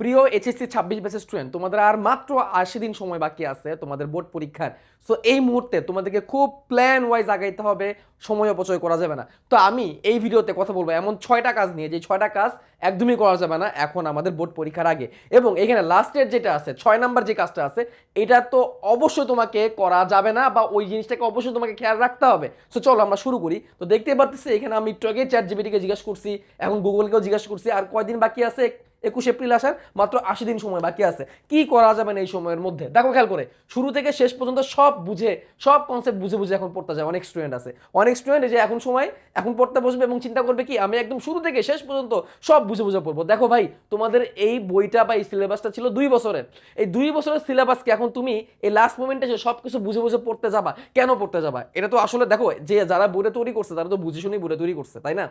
প্রিয় এইচএসসি ছাব্বিশ ব্যাচের স্টুডেন্ট তোমাদের আর মাত্র আশি দিন সময় বাকি আছে তোমাদের বোর্ড পরীক্ষার। সো এই মুহূর্তে তোমাদেরকে খুব প্ল্যান ওয়াইজ আগাইতে হবে, সময় অপচয় করা যাবে না। তো আমি এই ভিডিওতে কথা বলব এমন ছয়টা কাজ নিয়ে, যে ছয়টা কাজ একদমই করা যাবে না, এখন আমাদের বোর্ড পরীক্ষার আগে। এবং এখানে লাস্টের যেটা আছে, ছয় নাম্বার যে কাজটা আছে, এটা তো অবশ্যই তোমাকে করা যাবে না বা ওই জিনিসটাকে অবশ্যই তোমাকে খেয়াল রাখতে হবে। সো চলো আমরা শুরু করি। তো দেখতে পারতেছি এখানে আমি একটু আগে চ্যাট জিবিটিকে জিজ্ঞাসা করছি, এখন গুগলকেও জিজ্ঞাসা করছি, আর কয়দিন বাকি আছে? একুশ এপ্রিল আসার, মাত্র আশি দিন সময় বাকি আছে। কি করা যাবে না এই সময়ের মধ্যে? দেখো খেয়াল করে, শুরু থেকে শেষ পর্যন্ত সব বুঝে, সব কনসেপ্ট বুঝে বুঝে এখন পড়তে যায় অনেক স্টুডেন্ট আছে। অনেক স্টুডেন্ট যে এখন সময়, এখন পড়তে বসবে এবং চিন্তা করবে কি, আমি একদম শুরু থেকে শেষ পর্যন্ত সব বুঝে বুঝে পড়ব। দেখো ভাই, তোমাদের এই বইটা বা এই সিলেবাসটা ছিল দুই বছরের। এই দুই বছরের সিলেবাসকে এখন তুমি এই লাস্ট মোমেন্টে এসে সব কিছু বুঝে বুঝে পড়তে যাবা। কেন পড়তে যাবা? এটা তো আসলে দেখো, যে যারা বইটা তৈরি করছে, তারা তো বুঝে শুনেই বইটা তৈরি করছে, তাই না?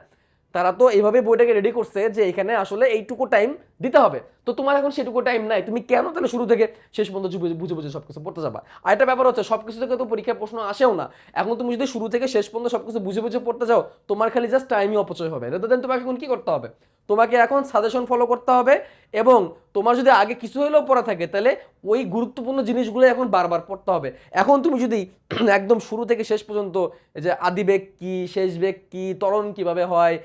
তারা তো এইভাবে বইটাকে রেডি করছে যে এখানে আসলে এইটুকু টাইম দিতে হবে। তো তোমার এখন সেটুকু টাইম নাই। তুমি কেন তাহলে শুরু থেকে শেষ পর্যন্ত বুঝে বুঝে বুঝে সবকিছু পড়তে যাবা? আর একটা ব্যাপার হচ্ছে, সবকিছু থেকে তো পরীক্ষার প্রশ্ন আসেও না। এখন তুমি যদি শুরু থেকে শেষ পর্যন্ত সবকিছু বুঝে বুঝে পড়তে যাও, তোমার খালি জাস্ট টাইমই অপচয় হবে। রেদার দেন তোমাকে এখন কি করতে হবে? তোমাকে এখন সাজেশন ফলো করতে হবে এবং তোমার যদি আগে কিছু হলেও পড়া থাকে, তাহলে ওই গুরুত্বপূর্ণ জিনিসগুলো এখন বারবার পড়তে হবে। এখন তুমি যদি একদম শুরু থেকে শেষ পর্যন্ত যে আদি বেগ কি, শেষ বেগ কি, ত্বরণ কীভাবে হয়,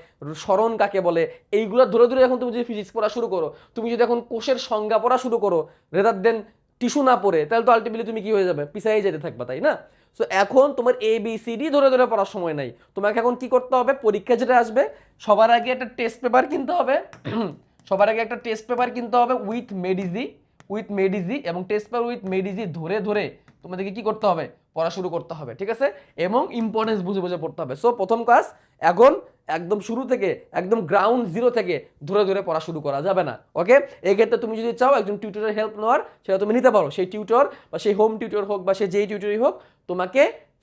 স্মরণ কাকে বলে, এইগুলো ধরে ধরে এখন তুমি যদি ফিজিক্স পড়া শুরু করো তুমি যদি এখন কোষের সংজ্ঞা পড়া শুরু করো রেদার দেন টিস্যু না পড়ে, তাহলে তো আলটিমেটলি তুমি কি হয়ে যাবে? পিছাই যেতে থাকবা, তাই না? সো এখন তোমার এ বি সি ডি ধরে ধরে পড়ার সময় নাই। তোমাকে এখন কি করতে হবে? পরীক্ষা যেটা আসবে, সবার আগে একটা টেস্ট পেপার কিনতে হবে। সবার আগে একটা টেস্ট পেপার কিনতে হবে উইথ মেডিজি উইথ মেডিজি এবং টেস্ট পেপার উইথ মেডিজি ধরে ধরে তোমাদেরকে কি করতে হবে? পড়া শুরু করতে হবে, ঠিক আছে? এবং ইম্পর্টেন্স বুঝে বুঝে পড়তে হবে। সো প্রথম কাজ এখন একদম শুরু থেকে, একদম গ্রাউন্ড জিরো থেকে ধরে ধরে পড়া শুরু করা যাবে না ওকে এক্ষেত্রে তুমি যদি চাও একজন টিউটরের হেল্প নেওয়ার, সেটা তুমি নিতে পারো। সেই টিউটর বা সেই হোম টিউটর হোক বা সে যেই টিউটরই হোক, তোমাকে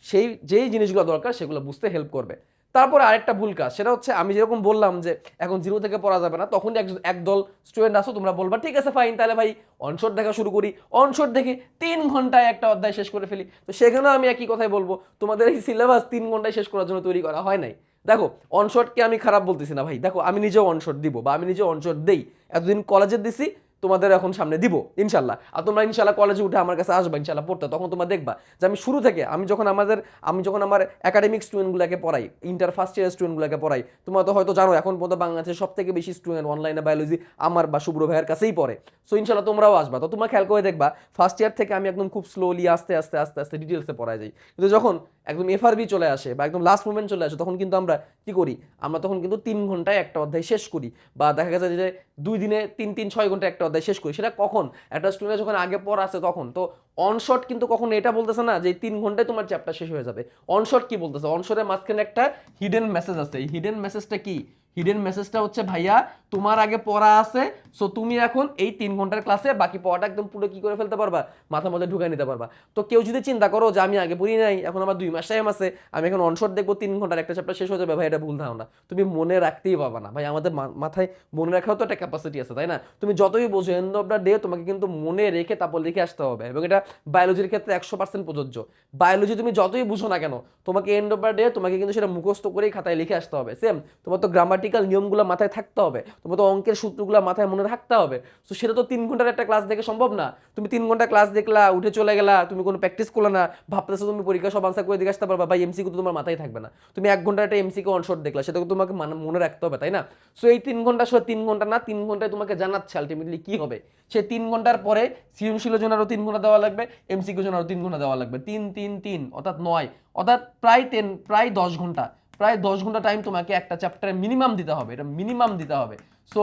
সেই, যেই জিনিসগুলো দরকার, সেগুলো বুঝতে হেল্প করবে। তারপরে আরেকটা ভুল কাজ, সেটা হচ্ছে আমি যেরকম বললাম যে এখন জিরো থেকে পড়া যাবে না, তখন একজন একদল স্টুডেন্ট আসো তোমরা বলবা, ঠিক আছে ফাইন তাহলে ভাই অনশট দেখা শুরু করি। অনশট দেখে তিন ঘন্টায় একটা অধ্যায় শেষ করে ফেলি। তো সেখানেও আমি একই কথাই বলব, তোমাদের এই সিলেবাস তিন ঘন্টায় শেষ করার জন্য তৈরি করা হয় নাই। দেখো অনশটকে আমি খারাপ বলতেছি না ভাই, দেখো, আমি নিজেও অনশট দিব বা আমি নিজেও অনশট দেই। এতদিন কলেজে দিছি তোমাদের এখন সামনে দিব, ইনশাল্লাহ। আর তোমরা ইনশাল্লাহ কলেজে উঠে আমার কাছে আসবে, ইনশাল্লাহ, পড়তে, তখন তোমরা দেখবা যে আমি শুরু থেকে আমি যখন আমাদের, আমি যখন আমার একাডেমিক স্টুডেন্টগুলোকে পড়াই ইন্টার ফার্স্ট ইয়ার স্টুডেন্টগুলোকে পড়াই, তোমরা তো হয়তো জানো এখন পর্যন্ত বাংলাদেশের সব থেকে বেশি স্টুডেন্ট অনলাইনে বায়োলজি আমার বা শুভ্র ভাইয়ের কাছেই পড়ে। সো ইনশাল্লাহ তোমরাও আসবা। তো তোমরা খেয়াল করে দেখবা ফার্স্ট ইয়ার থেকে আমি একদম খুব স্লোলি আস্তে আস্তে আস্তে আস্তে ডিটেলসে পড়ায় যাই। কিন্তু যখন একদম এফ এফআরবি চলে আসে বা একদম লাস্ট মোমেন্ট চলে আসে, তখন কিন্তু আমরা কি করি? আমরা তখন কিন্তু তিন ঘন্টায় একটা অধ্যায় শেষ করি বা দেখা গেছে যে দুই দিনে তিন তিন, ছয় ঘণ্টা একটা অধ্যায় শেষ করি, সেটা কখন? একটা স্টুডেন্ট যখন আগে পর আছে তখন। তো অনশট কিন্তু কখন এটা বলতেছে না যে তিন ঘন্টায় তোমার চ্যাপ্টার শেষ হয়ে যাবে। অনশট কি বলতেছে? অনশটের মাঝখানে একটা হিডেন মেসেজ আছে। এই হিডেন মেসেজটা কি? হিডেন মেসেজটা হচ্ছে, ভাইয়া, তোমার আগে পড়া আছে সো তুমি এখন এই তিন ঘণ্টার ক্লাসে বাকি পড়াটা একদম পুরো কি করে ফেলতে পারবা? মাথার মধ্যে ঢুকাই নিতে পারবা। তো কেউ যদি চিন্তা করো যে, আমি আগে পড়ি নাই, এখন আমার দুই মাস টাইম আছে, আমি এখন অনশট দেখব, তিন ঘণ্টার একটা চ্যাপ্টার শেষ হয়ে যাবে ভাই এটা ভুল ধারণা। তুমি মনে রাখতেই পারবা না। ভাই, আমাদের মাথায় মনে রাখাও তো একটা ক্যাপাসিটি আছে, তাই না? তুমি যতই বোঝো এন্ড অফ দ্য ডে তোমাকে কিন্তু মনে রেখে তারপর লিখে আসতে হবে এবং এটা বায়োলজির ক্ষেত্রে একশো পার্সেন্ট প্রযোজ্য। বায়োলজি তুমি যতই বুঝো না কেন, তোমাকে এন্ড অফ দ্য ডে তোমাকে কিন্তু সেটা মুখস্থ করেই খাতায় লিখে আসতে হবে। সেম তোমার তো গ্রামাটিক্যাল নিয়মগুলো মাথায় থাকতে হবে। তোমার তো অঙ্কের সূত্রগুলো মাথায় মনে রাখতে হবে। তো সেটা তো তিন ঘণ্টার একটা ক্লাস দেখে সম্ভব না। তুমি তিন ঘণ্টা ক্লাস দেখলা, উঠে চলে গেলা, তুমি কোনো প্র্যাকটিস করলে না, ভাবতেছো তুমি পরীক্ষা সব আনসার করে দিকে আসতে পারবা বা এমসিকিউ তো তোমার মাথায় থাকবে না। তুমি এক ঘণ্টা একটা এমসিকিউ অনশট দেখলা সেটা তো তোমাকে মানে মনে রাখতে হবে, তাই না? সো এই তিন ঘণ্টা সহ তিন ঘণ্টা না, তিন ঘন্টায় তোমাকে জানাচ্ছে আলটিমেটলি কি হবে। সে তিন ঘণ্টার পরে সৃজনশীলের জন্য আরও তিন ঘণ্টা দেওয়া লাগবে এমসিকিউর জন্য আরও তিন ঘণ্টা দেওয়া লাগবে। তিন তিন তিন, অর্থাৎ নয়, অর্থাৎ প্রায় টেন প্রায় দশ ঘণ্টা। প্রায় দশ ঘণ্টা টাইম তোমাকে একটা চ্যাপ্টারে মিনিমাম দিতে হবে, এটা মিনিমাম দিতে হবে। সো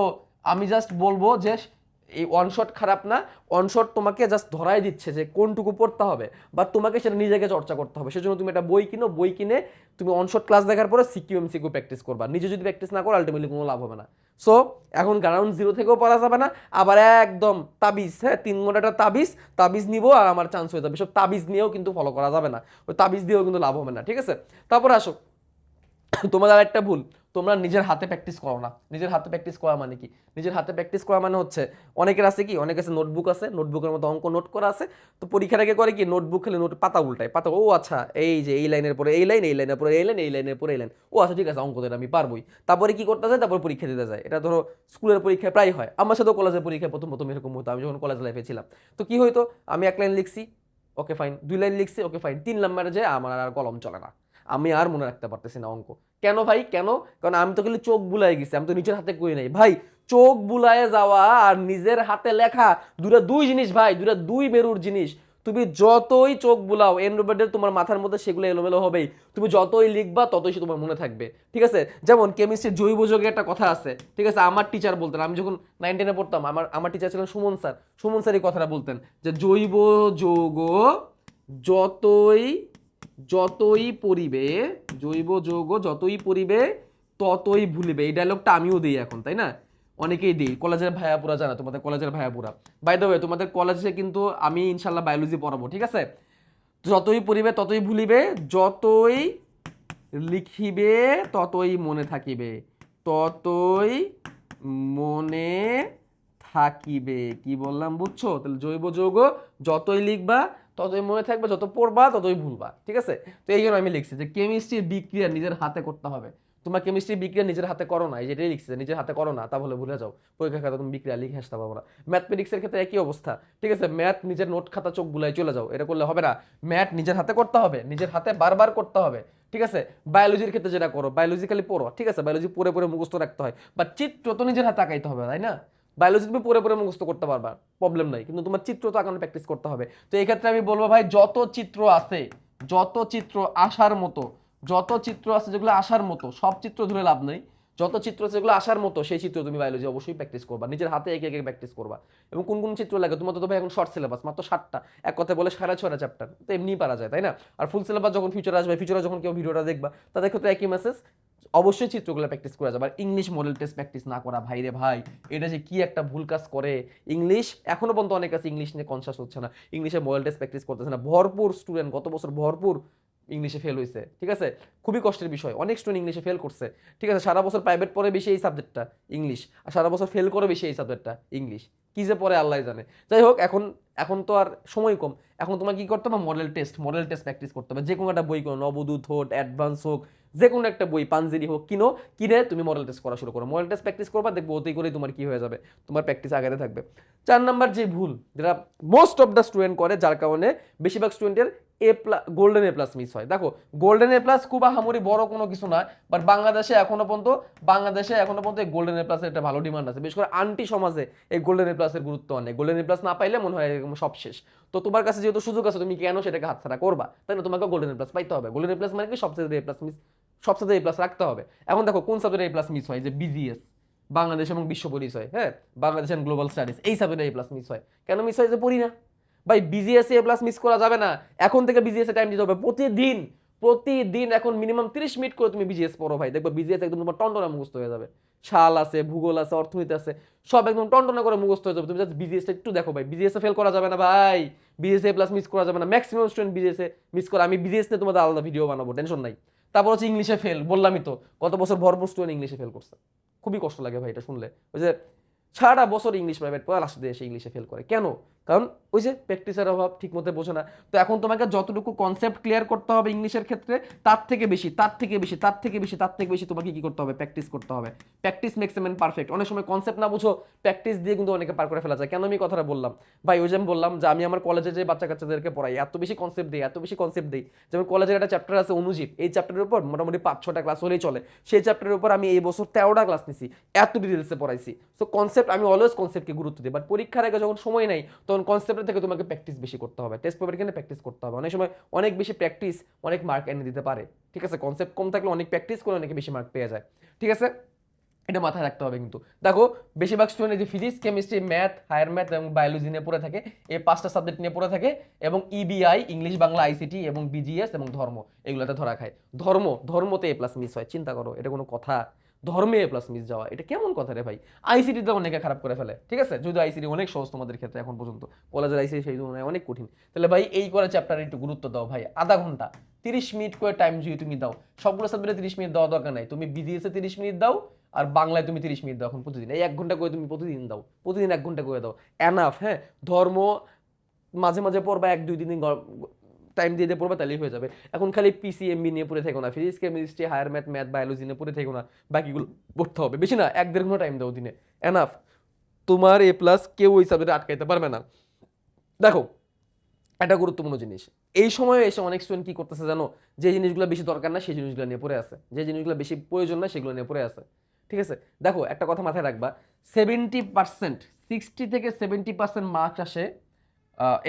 আমি জাস্ট বলব যে, এই ওয়ানশট খারাপ না ওয়ানশট তোমাকে জাস্ট ধরাই দিচ্ছে যে, কোনটুকু পড়তে হবে, বা তোমাকে সেটা নিজেকে চর্চা করতে হবে। সেজন্য তুমি একটা বই কিনো, বই কিনে তুমি অনশট ক্লাস দেখার পরে সিকিউ এম সিকিউ প্র্যাকটিস করবা। নিজে যদি প্র্যাকটিস না করো আলটিমেটলি কোনো লাভ হবে না। সো এখন গ্রাউন্ড জিরো থেকেও পড়া যাবে না, আবার একদম তাবিজ হ্যাঁ তিন ঘন্টাটা তাবিজ তাবিজ নিবো আর আমার চান্স হয়ে যাবে। সব তাবিজ নিয়েও কিন্তু ফলো করা যাবে না। ওই তাবিজ দিয়েও কিন্তু লাভ হবে না, ঠিক আছে? তারপর আসো। তোমাদের একটা ভুল। তোমরা নিজের হাতে প্র্যাকটিস করো না। নিজের হাতে প্র্যাকটিস করা মানে কি? নিজের হাতে প্র্যাকটিস করা মানে হচ্ছে, অনেকের আছে কি? অনেকের আছে নোটবুক আছে নোটবুকের মতো অঙ্ক নোট করা আছে। তো পরীক্ষার আগে করে কি? নোটবুক খেলে নোট পাতা উল্টায়। পাতা, ও আচ্ছা এই যে এই লাইনের পরে এই লাইন এই লাইনের পরে এই লাইন এই লাইনের পরে এই লাইন ও আচ্ছা ঠিক আছে, অঙ্ক তো আমি পারবোই। তারপরে কি করতে যায়? তারপর পরীক্ষা দিতে যায়। এটা ধরো স্কুলের পরীক্ষায় প্রায় হয়। আমার সাথেও কলেজের পরীক্ষায় প্রথম প্রথম এরকম হতো। আমি যখন কলেজ লাইফে ছিলাম। তো কি হইতো? আমি এক লাইন লিখছি ওকে ফাইন দুই লাইন লিখছি ওকে ফাইন তিন নাম্বারে যে আমার আর কলম চলে না। আমি আর মনে রাখতে পারতেছি না, অঙ্ক। কেন ভাই? কেন? কারণ আমি তো খালি চোখ বুলাই গেছি, আমি তো নিজের হাতে করি নাই। ভাই, চোখ বুলায়ে যাওয়া আর নিজের হাতে লেখা দুটা দুই জিনিস ভাই দুটা দুই মেরুর জিনিস। তুমি যতই চোখ বুলাও এনরোবেডের তোমার মাথার মধ্যে সেগুলো এলোমেলো হবেই। তুমি যতই লিখবা, ততই সে তোমার মনে থাকবে। ঠিক আছে? যেমন কেমিস্ট্রির জৈব যোগে একটা কথা আছে। ঠিক আছে? আমার টিচার বলতেন, আমি যখন নাইন টেনে পড়তাম, আমার আমার টিচার ছিলেন সুমন স্যার। সুমন স্যার এই কথাটা বলতেন যে জৈব যোগ যতই যতই পরিবে জৈব যৌগ যতই পরিবে ততই ভুলিবে। এই ডায়লগটা আমিও দিই এখন, তাই না? অনেকেই দিই। কলেজের ভাইয়াপুরা জানা, তোমাদের কলেজের ভাইয়াপুরা। বাই দ্য তোমাদের কলেজে কিন্তু আমি ইনশাল্লাহ বায়োলজি পড়াবো, ঠিক আছে? যতই পড়িবে, ততই ভুলিবে, যতই লিখিবে, ততই মনে থাকিবে। ততই মনে থাকিবে। কি বললাম, বুঝছ? তাহলে জৈব যৌগ যতই লিখবা ততই মনে থাকবে, যত পড়বা ততই ভুলবা, ঠিক আছে? তো এই জন্য আমি লিখছি যে কেমিস্ট্রির বিক্রিয়া নিজের হাতে করতে হবে। তোমার কেমিস্ট্রি বিক্রিয়া নিজের হাতে করো না, এই যেটাই লিখছে যে নিজের হাতে করো না তাহলে ভুলে যাও। পরীক্ষা খাতা তুমি বিক্রিয়া লিখে আসতে পারব না। ম্যাথমেটিক্সের ক্ষেত্রে একই অবস্থা, ঠিক আছে? ম্যাথ নিজের নোট খাতা চোখ বুলাই চলে যাও, এটা করলে হবে না। ম্যাথ নিজের হাতে করতে হবে, নিজের হাতে বারবার করতে হবে, ঠিক আছে? বায়োলজির ক্ষেত্রে যেটা করো বায়োলজি খালি পড়ো, ঠিক আছে? বায়োলজি পড়ে পড়ে মুখস্থ রাখতে হয় বা চিত্র তো নিজের হাতে আঁকাইতে হবে, তাই না? বায়োলজি তুমি পড়ে পড়ে মুখস্থ করতে পারবা প্রবলেম নাই, কিন্তু তোমার চিত্র তো আঁকানো প্র্যাকটিস করতে হবে। তো এই ক্ষেত্রে আমি বলব ভাই, যত চিত্র আছে, যত চিত্র আসার মতো, যত চিত্র আছে যেগুলো আসার মতো, সব চিত্র ধরে লাভ নেই। যত চিত্র আছে যেগুলো আসার মতো, সেই চিত্র তুমি বায়োলজি অবশ্যই প্র্যাকটিস করবা, নিজের হাতে একে একে প্র্যাকটিস করবা। এবং কোন কোন চিত্র লাগে, তোমার তো ভাই এখন শর্ট সিলেবাস মাত্র সাতটা, এক কথায় বলে সাড়ে ছটা চ্যাপ্টার তো এমনিই পারা যায়, তাই না? আর ফুল সিলেবাস যখন ফিউচার আসবে ফিউচারে যখন কেউ ভিডিওটা দেখবা, তাদের ক্ষেত্রে একই মেসেজ অবশ্যই চিত্রগুলো প্র্যাকটিস করা যাবে। আর ইংলিশ মডেল টেস্ট প্র্যাকটিস না করা ভাই রে ভাই, এটা যে কি একটা ভুল কাজ করে। ইংলিশ এখনও পর্যন্ত অনেক আছে ইংলিশ নিয়ে কনসাস হচ্ছে না। ইংলিশে মডেল টেস্ট প্র্যাকটিস করতেছে না। ভরপুর স্টুডেন্ট গত বছর ভরপুর ইংলিশে ফেল হয়েছে ঠিক আছে? খুবই কষ্টের বিষয়। অনেক স্টুডেন্ট ইংলিশে ফেল করছে, ঠিক আছে? সারা বছর প্রাইভেট পড়ে বেশি এই সাবজেক্টটা ইংলিশ আর সারা বছর ফেল করে বেশি এই সাবজেক্টটা ইংলিশ কি যে পরে আল্লাহ জানে। যাই হোক, এখন এখন তো আর সময় কম। এখন তোমার কি করতে হবে? Model test model test practice করতে হবে। যে কোনো একটা বই কোনো, নবদূত হোক অ্যাডভান্স হোক যে কোনো একটা বই, পাঞ্জেরি হোক, কিনো, কিনে তুমি মডেল টেস্ট করা শুরু করো। মডেল টেস্ট প্র্যাকটিস করবা, দেখব ওতেই করেই তোমার কি হয়ে যাবে। তোমার প্র্যাকটিস আগাতে থাকবে। চার নাম্বার যে ভুল, যেটা মোস্ট অফ দ্য স্টুডেন্ট করে, যার কারণে বেশিরভাগ স্টুডেন্টের A plus golden A plus miss হয়। দেখো গোল্ডেন এ প্লাস খুব আহামরি বড় কোনো কিছু না বাট বাংলাদেশে এখনও পর্যন্ত, বাংলাদেশে এখনও পর্যন্ত এই গোল্ডেন এ প্লাসের একটা ভালো ডিমান্ড আছে। বিশেষ করে আন্টি সমাজে এই গোল্ডেন এ প্লাসের গুরুত্ব অনেক। গোল্ডেন এ প্লাস না পাইলে মনে হয় এরকম সব শেষ। তো তোমার কাছে যেহেতু সুযোগ আছে, তুমি কেন সেটাকে হাতছাড়া করবা? তাই না? তোমাকে গোল্ডেন এ প্লাস পাইতে হবে। গোল্ডেন এ প্লাস মানে কি? সবচেয়ে এ প্লাস মিস সবচেয়ে এ প্লাস রাখতে হবে এখন দেখো কোন সাবজেক্টে এ প্লাস মিস হয় যে বিজিএস বাংলাদেশ এবং বিশ্ব পরিচয় হ্যাঁ বাংলাদেশ অ্যান্ড গ্লোবাল স্টাডিজ এই সাবজেক্টে এ প্লাস মিস হয় কেন মিস হয় যে পড়ি না ভাই বিজিএস এ প্লাস মিস করা যাবে না এখন থেকে বিজিএস টাইম দিতে হবে প্রতিদিন প্রতিদিন এখন মিনিমাম তিরিশ মিনিট করে তুমি বিজিএস পড়ো ভাই দেখবে বিজিএস একদম তোমার টন্টনা মুখস্থ হয়ে যাবে শাল আছে ভূগোল আছে অর্থনীতি আছে সব একদম টন্টনা করে মুখস্থ হয়ে যাবে তুমি জাস্ট বিজিএসটা একটু দেখো ভাই বিজিএস ফেল করা যাবে না ভাই বিজিএস এ প্লাস মিস করা যাবে না ম্যাক্সিমাম স্টুডেন্ট বিজিএস মিস করে আমি বিজিএস নিয়ে তোমাদের আলাদা ভিডিও বানাবো টেনশন নাই তারপর হচ্ছে ইংলিশে ফেল বললামই তো কত বছর ভরপুর স্টুডেন্ট ইংলিশে ফেল করছে। খুবই কষ্ট লাগে ভাই এটা শুনলে। ওই যে সারা বছর ইংলিশ প্রাইভেট পড়া লাস্ট এসে ইংলিশে ফেল করে। কেন? কারণ ওই যে প্র্যাকটিসের অভাব ঠিক মতো বোঝে না। তো এখন তোমাকে যতটুকু কনসেপ্ট ক্লিয়ার করতে হবে ইংলিশের ক্ষেত্রে, তার থেকে বেশি, তার থেকে বেশি, তার থেকে বেশি, তার থেকে বেশি তোমাকে কি করতে হবে? প্র্যাকটিস করতে হবে। প্র্যাকটিস মেক্স পারফেক্ট অনেক সময় কনসেপ্ট না বুঝো প্র্যাকটিস দিয়ে কিন্তু অনেকে পার করে ফেলা যায়। কেন আমি কথাটা বললাম? ভাই, ওই যে আমি বললাম যে আমি আমার কলেজে যে বাচ্চা কাচ্চাদেরকে পড়াই, এত বেশি কনসেপ্ট দিই, এত বেশি কনসেপ্ট দিই। যেমন কলেজের একটা চ্যাপ্টার আছে অনুজীব, এই চ্যাপ্টারের উপর মোটামুটি পাঁচ, ছটা ক্লাস হলেই চলে। সেই চ্যাপ্টারের উপর আমি এই বছর তেরোটা ক্লাস নিছি, এত ডিটেলসে পড়াইছি। সো কনসেপ্ট আমি অলওয়েজ কনসেপ্টকে গুরুত্ব দিই বাট পরীক্ষার আগে যখন সময় নেই তখন কনসেপ্টের থেকে তোমাকে প্র্যাকটিস বেশি করতে হবে। টেস্ট পেপার কিন্তু প্র্যাকটিস করতে হবে। অনেক সময় অনেক বেশি প্র্যাকটিস অনেক মার্ক এনে দিতে পারে। ঠিক আছে? কনসেপ্ট কম থাকলে অনেক প্র্যাকটিস করে অনেকে বেশি মার্ক পেয়ে যায়। ঠিক আছে? এটা মাথায় রাখতে হবে কিন্তু। দেখো, বেশিরভাগ স্টুডেন্ট যে physics chemistry math higher math এবং বায়োলজি নিয়ে পড়ে থাকে, এই পাঁচটা সাবজেক্ট নিয়ে পড়ে থাকে এবং E EBI English Bangla ICT এবং বিজিএস এবং ধর্ম, এগুলোতে ধরা খায়। ধর্ম, ধর্মতে এ প্লাস মিস হয়। চিন্তা করো, এটা কোনো কথা। ধর্মে এ প্লাস মিস যাওয়া, এটা কেমন কথা রে ভাই? আইসিটিতে অনেকে খারাপ করে ফেলে, ঠিক আছে? যদি আইসিটি অনেক সহজ তোমাদের ক্ষেত্রে এখন পর্যন্ত। কলেজের আইসিটি সেই তুলনায় অনেক কঠিন। তাহলে ভাই, এই করে চ্যাপ্টারে একটু গুরুত্ব দাও ভাই। আধা ঘণ্টা, তিরিশ মিনিট করে টাইম যদি তুমি দাও, সবগুলো সাবজেক্টে তিরিশ মিনিট দেওয়া দরকার নাই। তুমি বিজিএসে তিরিশ মিনিট দাও, আর বাংলায় তুমি তিরিশ মিনিট দাও এখন প্রতিদিন। এই এক ঘণ্টা করে তুমি প্রতিদিন দাও, প্রতিদিন এক ঘণ্টা করে দাও। এনাফ হ্যাঁ? ধর্ম মাঝে মাঝে পড়বা, এক, দুই, তিন দিন টাইম দিয়ে দিয়ে পড়বা, তাহলেই হয়ে যাবে। এখন খালি পিসিএমবি নিয়ে পড়ে থেকো না physics chemistry higher math math biology নিয়ে পড়ে থেকো না, বাকিগুলো পড়তে হবে। বেশি না, এক দেড় ঘণ্টা টাইম দাও দিনে। এনাফ তোমার এ প্লাস কেউ ওই সাবজেক্টে আটকাইতে পারবে না। দেখো, একটা গুরুত্বপূর্ণ জিনিস। এই সময়ে এসে অনেক স্টুডেন্ট কী করতেছে জানো? যে জিনিসগুলো বেশি দরকার না, সেই জিনিসগুলো নিয়ে পড়ে আছে। যে জিনিসগুলো বেশি প্রয়োজন না, সেগুলো নিয়ে পড়ে আছে। ঠিক আছে? দেখো, একটা কথা মাথায় রাখবা। সেভেন্টি পার্সেন্ট সিক্সটি থেকে সেভেন্টি পার্সেন্ট মার্কস আসে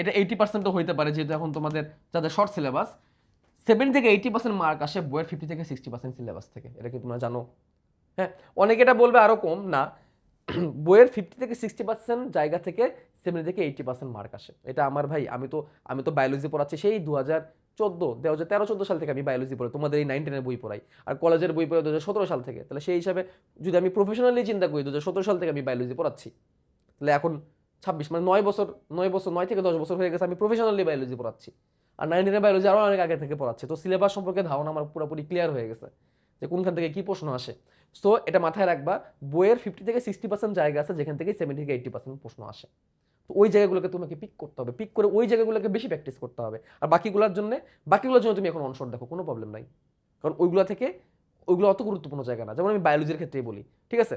এটা এইটি পার্সেন্টও হইতে পারে, যেহেতু এখন তোমাদের যাদের শর্ট সিলেবাস সেভেন থেকে এইটি পার্সেন্ট মার্ক আসে বইয়ের ফিফটি থেকে সিক্সটি পার্সেন্ট সিলেবাস থেকে। এটা কি তোমরা জানো? হ্যাঁ অনেকে এটা বলবে আরও কম, না। বইয়ের ফিফটি থেকে সিক্সটি পার্সেন্ট জায়গা থেকে সেভেন থেকে এইটি পার্সেন্ট মার্ক আসে। এটা আমার ভাই, আমি তো আমি তো বায়োলজি পড়াচ্ছি সেই দু হাজার চোদ্দ দু হাজার তেরো চোদ্দ সাল থেকে আমি বায়োলজি পড়াই, তোমাদের এই নাইন টেনের বই পড়াই। আর কলেজের বই পড়াই দু হাজার সতেরো সাল থেকে। তাহলে সেই হিসাবে যদি আমি প্রফেশনালি চিন্তা করি দু হাজার সতেরো সাল থেকে আমি বায়োলজি পড়াচ্ছি, তাহলে এখন ছাব্বিশ মানে নয় বছর নয় বছর, নয় থেকে দশ বছর হয়ে গেছে, আমি প্রফেশনালি বায়োলজি পড়াচ্ছি। আর নাইন টেনের বায়োলজি আরও অনেক আগে থেকে পড়াচ্ছি। তো সিলেবাস সম্পর্কে ধারণা আমার পুরোপুরি ক্লিয়ার হয়ে গেছে, যে কোনখান থেকে কী প্রশ্ন আসে। সো এটা মাথায় রাখবা, বইয়ের ফিফটি থেকে সিক্সটি পার্সেন্ট জায়গা আছে, যেখান থেকে সেভেন্টি থেকে এইটি পার্সেন্ট প্রশ্ন আসে। তো ওই জায়গাগুলোকে তোমাকে পিক করতে হবে। পিক করে ওই জায়গাগুলোকে বেশি প্র্যাকটিস করতে হবে। আর বাকিগুলোর জন্য বাকিগুলোর জন্য তুমি এখন অনশট দেখো, কোনো প্রবলেম নাই। কারণ ওইগুলো থেকে, ওইগুলো অত গুরুত্বপূর্ণ জায়গা না। যেমন আমি বায়োলজির ক্ষেত্রেই বলি, ঠিক আছে?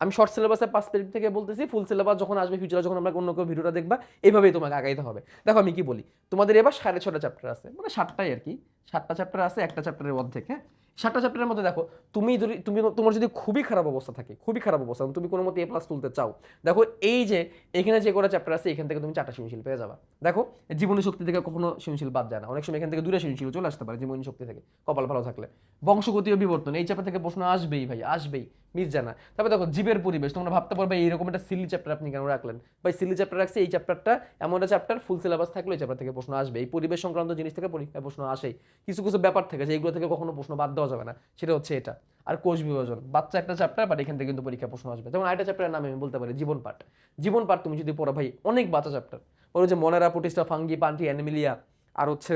আমি শর্ট সিলেবাসের পার্সপেক্টিভ থেকে বলতেছি ফুল সিলেবাস যখন আসবে ফিউচারে যখন আমরা অন্য কেউ ভিডিওটা দেখবা এইভাবেই তোমাকে আগাইতে হবে। দেখো আমি কি বলি, তোমাদের এবার সাড়ে ছটা চ্যাপ্টার আছে মানে সাতটাই আর কি, সাতটা চ্যাপ্টার আছে, একটা চ্যাপ্টারের মধ্যে হ্যাঁ? সাতটা চ্যাপ্টারের মধ্যে দেখো, তুমি যদি, তুমি তোমার যদি খুবই খারাপ অবস্থা থাকে, খুবই খারাপ অবস্থা, তুমি কোনো মতে এ প্লাস তুলতে চাও, দেখো এই যে, এখানে যে কটা চ্যাপ্টার আছে, এখান থেকে তুমি চারটা সৃজনশীল পেয়ে যাবা। দেখো, জীবনী শক্তি থেকে কখনো সৃজনশীল বাদ যায় না, অনেক সময় এখান থেকে দূরে সৃজনশীল চলে আসতে পারে জীবনী শক্তি থেকে, কপাল ভালো থাকলে। বংশগতীয় বিবর্তন, এই চ্যাপ্টার থেকে প্রশ্ন আসবেই ভাই, আসবেই। মিস জানা তারপরে দেখো, জীবের পরিবেশ, তোমরা ভাবতে পারবে এইরকম একটা সিলি চ্যাপ্টার আপনি কেন রাখলেন? ভাই সিলি চ্যাপ্টার রাখছে, এই চ্যাপ্টারটা এমন একটা চ্যাপ্টার ফুল সিলেবাস থাকলে এই চ্যাপ্টার থেকে প্রশ্ন আসবে। এই পরিবেশ সংক্রান্ত জিনিস থেকে পরীক্ষায় প্রশ্ন আসেই। কিছু কিছু ব্যাপার থেকে, যে এইগুলো থেকে কখনো প্রশ্ন বাদ দেওয়া যাবে না। সেটা হচ্ছে এটা। আর কোষ বিভাজন, বাচ্চা একটা চ্যাপ্টার বাট এখান থেকে কিন্তু পরীক্ষা প্রশ্ন আসবে। যেমন আরেকটা চ্যাপ্টারের নামে আমি বলতে পারি, জীবন পাঠ। জীবন পাঠ তুমি যদি পড়ো, ভাই, অনেক বাচ্চা চ্যাপ্টার ওর যে মনেরা, প্রতিষ্ঠা, ফাঙ্গি, পান্টি, অ্যানিমিলিয়া, আর হচ্ছে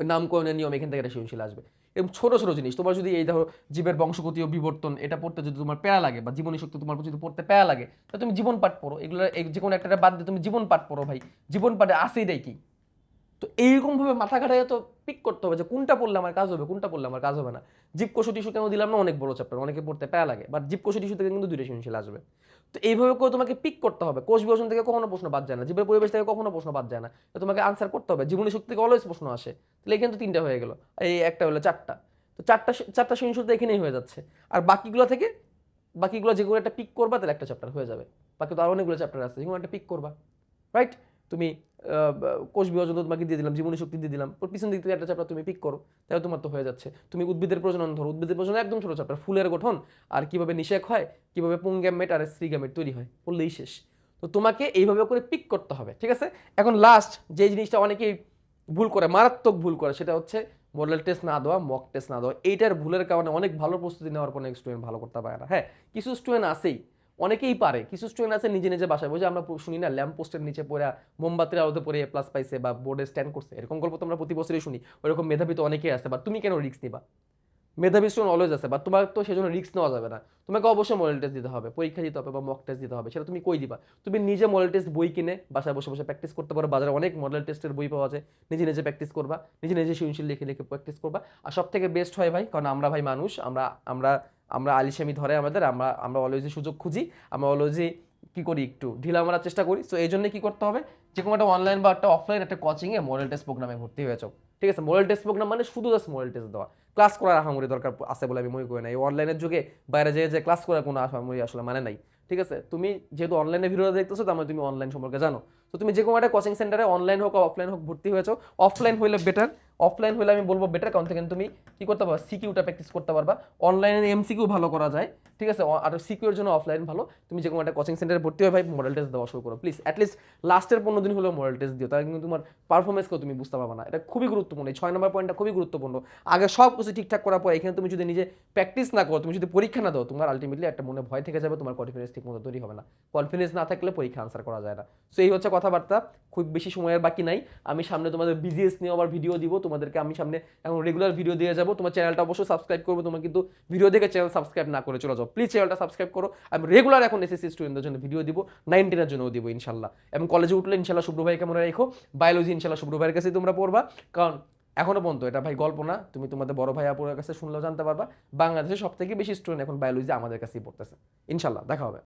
নামকরণের নিয়ম, এখান থেকে একটা সৃজনশীল আসবে। এবং ছোট ছোট জিনিস। তোমার যদি এই ধরো জীবের বংশগতি ও বিবর্তন, এটা পড়তে যদি তোমার প্যারা লাগে বা জীবনী শক্তি তোমার যদি পড়তে প্যারা লাগে তাহলে তুমি জীবন পাঠ পড়ো। এগুলো যে কোনো একটা বাদ দিয়ে তুমি জীবন পাঠ পড়ো ভাই। জীবন পাঠে আসেই দেয় কি? তো এইরকমভাবে মাথা খাটাই তো পিক করতে হবে যে কোনটা পড়লে আমার কাজ হবে, কোনটা পড়লে আমার কাজ হবে না। জীবকোষ টিস্যু কেন দিলাম না? অনেক বড় চ্যাপ্টার অনেকে পড়তে প্যারা লাগে বাট জীবকোষ টিস্যু থেকে কিন্তু দুইটা সৃজনশীল আসবে। তো এইভাবে করে তোমাকে পিক করতে হবে। কোষ বিভাজন থেকে কখনো প্রশ্ন বাদ যায় না। জীবের পরিবেশ থেকে কখনো প্রশ্ন বাদ যায় না। তো তোমাকে আনসার করতে হবে। জীবনী শক্তি থেকে অলওয়েজ প্রশ্ন আসে। তাহলে এখানে তো তিনটা হয়ে গেলো। এই একটা হলো চারটা। তো চারটা চারটা সৃজনশীল তো এখানেই হয়ে যাচ্ছে। আর বাকিগুলো থেকে, বাকিগুলো যেগুলো একটা পিক করবা, তাহলে একটা চ্যাপ্টার হয়ে যাবে। বাকি তো আর অনেকগুলো চ্যাপ্টার আছে। যেগুলো একটা পিক করবা। রাইট তুমি কোষ বিভাজন তোমাকে দিয়ে দিলাম, জীবনী শক্তি দিয়ে দিলাম পিছন দিক থেকে একটা চাপটা তুমি পিক করো, তাহলে তোমার তো হয়ে যাচ্ছে। তুমি উদ্ভিদের প্রজনন ধরো, উদ্ভিদের প্রজনন একদম ছোটো চ্যাপ্টার, ফুলের গঠন, আর কীভাবে নিষেক হয়, কীভাবে পুংগ্যামেট আর স্ত্রীগ্যামেট তৈরি হয়, বললেই শেষ। তো তোমাকে এইভাবে করে পিক করতে হবে, ঠিক আছে? এখন লাস্ট যে জিনিসটা অনেকেই ভুল করে, মারাত্মক ভুল করে, সেটা হচ্ছে মডেল টেস্ট না দেওয়া মক টেস্ট না দেওয়া। এইটার ভুলের কারণে অনেক ভালো প্রস্তুতি নেওয়ার পর অনেক স্টুডেন্ট ভালো করতে পারে না। হ্যাঁ কিছু স্টুডেন্ট আছেই অনেকেই পারে, কিছু স্টুডেন্ট আছে নিজে নিজে বাসায় বসে আমরা শুনি না ল্যাম্প পোস্টের নিচে পড়ে, মোমবাতির আলোতে পড়ে প্লাস পাইছে বা বোর্ডে স্ট্যান্ড করছে, এরকম গল্প তো আমরা প্রতি বছরই শুনি ওরকম মেধাবী তো অনেকেই আছে বা তুমি কেন রিস্ক নিবা? মেধাবী স্টুডেন্ট অলওয়েজ আছে বা তোমার তো সেজন্য রিস্ক নেওয়া যাবে না। তোমাকে অবশ্যই মডেল টেস্ট দিতে হবে, পরীক্ষা দিতে হবে বা মক টেস্ট দিতে হবে, সেটা তুমি কই দিবা? তুমি নিজে মডেল টেস্ট বই কিনে বাসায় বসে বসে প্র্যাকটিস করতে পারো, বাজারে অনেক মডেল টেস্টের বই পাওয়া যায়, নিজে নিজে প্র্যাকটিস করবা, নিজে নিজে সৃজনশীল লিখে লিখে প্র্যাকটিস করবা, আর সব থেকে বেস্ট হয় ভাই, কারণ আমরা ভাই মানুষ, আমরা আমরা আমরা আলিশামি ধরে আমাদের, আমরা আমরা অলওয়েজই সুযোগ খুঁজি, আমরা অলওয়েজই কী করি একটু ঢিলা মারার চেষ্টা করি। সো এই জন্য কী করতে হবে? যে কোনো একটা অনলাইন বা একটা অফলাইন একটা কোচিংয়ে মডেল টেস্ট প্রোগ্রামে ভর্তি হয়ে যাও। ঠিক আছে? মডেল টেস্ট প্রোগ্রাম মানে শুধু জাস্ট মডেল টেস্ট দেওয়া। ক্লাস করার আহামরি দরকার আছে বলে আমি মনে করি না। এই অনলাইনের যুগে বাইরে যেয়ে যে ক্লাস করার কোনো আহামরি আসলে মানে নাই। ঠিক আছে? তুমি যেহেতু অনলাইনে ভিডিও দেখতেছো, তার মানে তুমি অনলাইন সম্পর্কে জানো। তো তুমি যে কোনো একটা কোচিং সেন্টারে অনলাইন হোক অফলাইন হোক ভর্তি হয়েছো অফলাইন হলে বেটার অফলাইন হলে আমি বলব বেটার কারণ থেকে তুমি কি করতে পারবা? সিকিউটা প্র্যাকটিস করতে পারবা। অনলাইনে এমসিকিউ ভালো করা যায়, ঠিক আছে? আর সিকিউর জন্য অফলাইন ভালো। তুমি যে কোনো একটা কোচিং সেন্টারে ভর্তি হয়ে ভাই মডেল টেস্ট দেওয়া শুরু করো। প্লিজ অ্যাটলিস্ট লাস্টের পনেরো দিন হলেও মডেল টেস্ট দিও। তাহলে কিন্তু তোমার পারফরমেন্সকেও তুমি বুঝতে পারবে না। এটা খুবই গুরুত্বপূর্ণ। এই ছয় নম্বর পয়েন্টটা খুবই গুরুত্বপূর্ণ। আগে সব কিছু ঠিকঠাক করার পর এখানে তুমি যদি নিজে প্র্যাকটিস না করো, তুমি যদি পরীক্ষা না দাও, তোমার আলটিমেটলি একটা মনে ভয় থেকে যাবে, তোমার কনফিডেন্স ঠিক মতো তৈরি হবে না। কনফিডেন্স না থাকলে পরীক্ষা আনসার করা যায় না। সো এই হচ্ছে কথাবার্তা খুব বেশি সময়ের বাকি নাই। আমি সামনে তোমাদের বিজিএস নিয়ে আবার ভিডিও দিব, তোমাদেরকে আমি সামনে এখন রেগুলার ভিডিও দিয়ে যাব। তোমার চ্যানেলটা অবশ্যই সাবস্ক্রাইব করব, তোমার কিন্তু ভিডিও দেখে চ্যানেল সাবস্ক্রাইব না করে চলে যাও। প্লিজ চ্যানেলটা সাবস্ক্রাইব করো। আমি রেগুলার এখন এসএসসি স্টুডেন্টদের জন্য ভিডিও দিব নাইন টেনের জন্যও দিব, ইনশাল্লাহ। এবং কলেজে উঠলে ইনশাল্লাহ শুভ্র ভাইকে মনে রেখো। বায়োলজি ইনশাল্লাহ শুভ্র ভাইয়ের কাছে তোমরা পড়বা। কারণ এখনও পর্যন্ত এটা ভাই গল্প না, তুমি তোমাদের বড় ভাই আপুরের কাছে শুনলেও জানতে পারবা। বাংলাদেশে সব থেকে বেশি স্টুডেন্ট এখন বায়োলজি আমাদের কাছেই পড়তেছে। ইনশাল্লাহ, দেখা হবে।